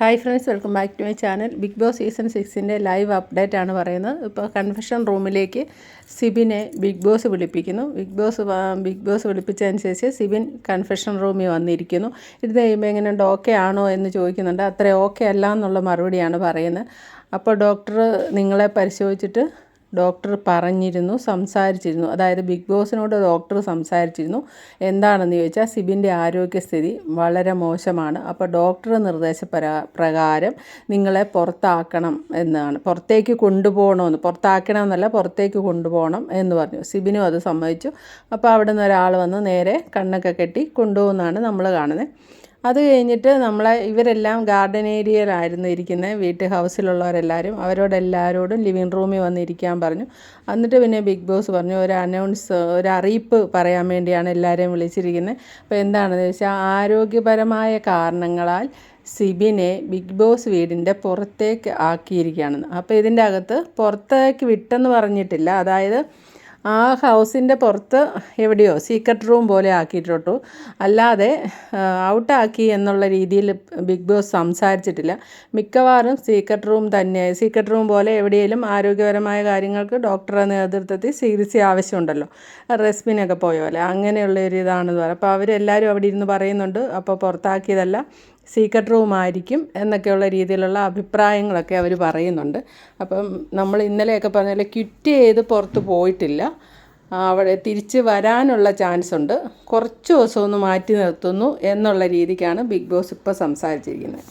Hi friends welcome back to my channel. Bigg Boss season സിക്സിന്റെ live update ആണ് പറയുന്നത്. ഇപ്പോൾ confession റൂമിലേക്ക് സിബിനെ ബിഗ് ബോസ് വിളിപ്പിക്കുന്നു. ബിഗ് ബോസ് ബിഗ് ബോസ് വിളിപ്പിച്ചതനുസരിച്ച് സിബിൻ കൺഫെഷൻ റൂമിൽ വന്നിരിക്കുന്നു. ഇത് കഴിയുമ്പോൾ എങ്ങനെയുണ്ട് ഓക്കെ ആണോ എന്ന് ചോദിക്കുന്നുണ്ട്. അത്ര ഓക്കെ അല്ല എന്നുള്ള മറുപടിയാണ് പറയുന്നത്. അപ്പോൾ ഡോക്ടർ നിങ്ങളെ പരിശോധിച്ചിട്ട് ഡോക്ടർ പറഞ്ഞിരുന്നു സംസാരിച്ചിരുന്നു. അതായത് ബിഗ് ബോസിനോട് ഡോക്ടർ സംസാരിച്ചിരുന്നു. എന്താണെന്ന് ചോദിച്ചാൽ സിബിന്റെ ആരോഗ്യസ്ഥിതി വളരെ മോശമാണ്. അപ്പോൾ ഡോക്ടർ നിർദ്ദേശപ്രകാ പ്രകാരം നിങ്ങളെ പുറത്താക്കണം എന്നാണ്. പുറത്തേക്ക് കൊണ്ടുപോകണമെന്ന്. പുറത്താക്കണം എന്നല്ല പുറത്തേക്ക് കൊണ്ടുപോകണം എന്ന് പറഞ്ഞു. സിബിനും അത് സമ്മതിച്ചു. അപ്പോൾ അവിടെ നിന്ന് ഒരാൾ വന്ന് നേരെ കണ്ണൊക്കെ കെട്ടി കൊണ്ടുപോകുന്നതാണ് നമ്മൾ കാണുന്നത്. അത് കഴിഞ്ഞിട്ട് നമ്മളെ ഇവരെല്ലാം ഗാർഡൻ ഏരിയയിലായിരുന്നു ഇരിക്കുന്നത് വീട്ട് ഹൗസിലുള്ളവരെല്ലാവരും അവരോടെല്ലാവരോടും ലിവിങ് റൂമിൽ വന്നിരിക്കാൻ പറഞ്ഞു. എന്നിട്ട് പിന്നെ ബിഗ് ബോസ് പറഞ്ഞു ഒരു അനൗൺസ് ഒരു അറിയിപ്പ് പറയാൻ വേണ്ടിയാണ് എല്ലാവരെയും വിളിച്ചിരിക്കുന്നത് അപ്പോൾ എന്താണെന്ന് വെച്ചാൽ ആരോഗ്യപരമായ കാരണങ്ങളാൽ സിബിനെ ബിഗ് ബോസ് വീടിന്റെ പുറത്തേക്ക് ആക്കിയിരിക്കുകയാണെന്ന് അപ്പോൾ ഇതിന്റെ അകത്ത് പുറത്തേക്ക് വിട്ടെന്ന് പറഞ്ഞിട്ടില്ല. അതായത് ആ ഹൗസിന്റെ പുറത്ത് എവിടെയോ സീക്രട്ട് റൂം പോലെ ആക്കിയിട്ടുള്ളൂ അല്ലാതെ ഔട്ടാക്കി എന്നുള്ള രീതിയിൽ ബിഗ് ബോസ് സംസാരിച്ചിട്ടില്ല. മിക്കവാറും സീക്രട്ട് റൂം തന്നെ സീക്രട്ട് റൂം പോലെ എവിടെയെങ്കിലും ആരോഗ്യപരമായ കാര്യങ്ങൾക്ക് ഡോക്ടറുടെ നേതൃത്വത്തിൽ ചികിത്സ ആവശ്യമുണ്ടല്ലോ. റെസ്പിനൊക്കെ പോയ പോലെ അങ്ങനെയുള്ള ഒരു ഇതാണെന്ന് പറയാം അപ്പോൾ അവരെല്ലാവരും അവിടെ ഇരുന്ന് പറയുന്നുണ്ട്. അപ്പോൾ പുറത്താക്കിയതല്ല. സീക്രട്ട് റൂമായിരിക്കും എന്നൊക്കെയുള്ള രീതിയിലുള്ള അഭിപ്രായങ്ങളൊക്കെ അവർ പറയുന്നുണ്ട്. അപ്പം നമ്മൾ ഇന്നലെയൊക്കെ പറഞ്ഞ പോലെ ക്വിറ്റ് ചെയ്ത് പുറത്ത് പോയിട്ടില്ല. അവിടെ തിരിച്ച് വരാനുള്ള ചാൻസ് ഉണ്ട്. കുറച്ച് ദിവസം ഒന്ന് മാറ്റി നിർത്തുന്നു എന്നുള്ള രീതിക്കാണ് ബിഗ് ബോസ് ഇപ്പോൾ സംസാരിച്ചിരിക്കുന്നത്.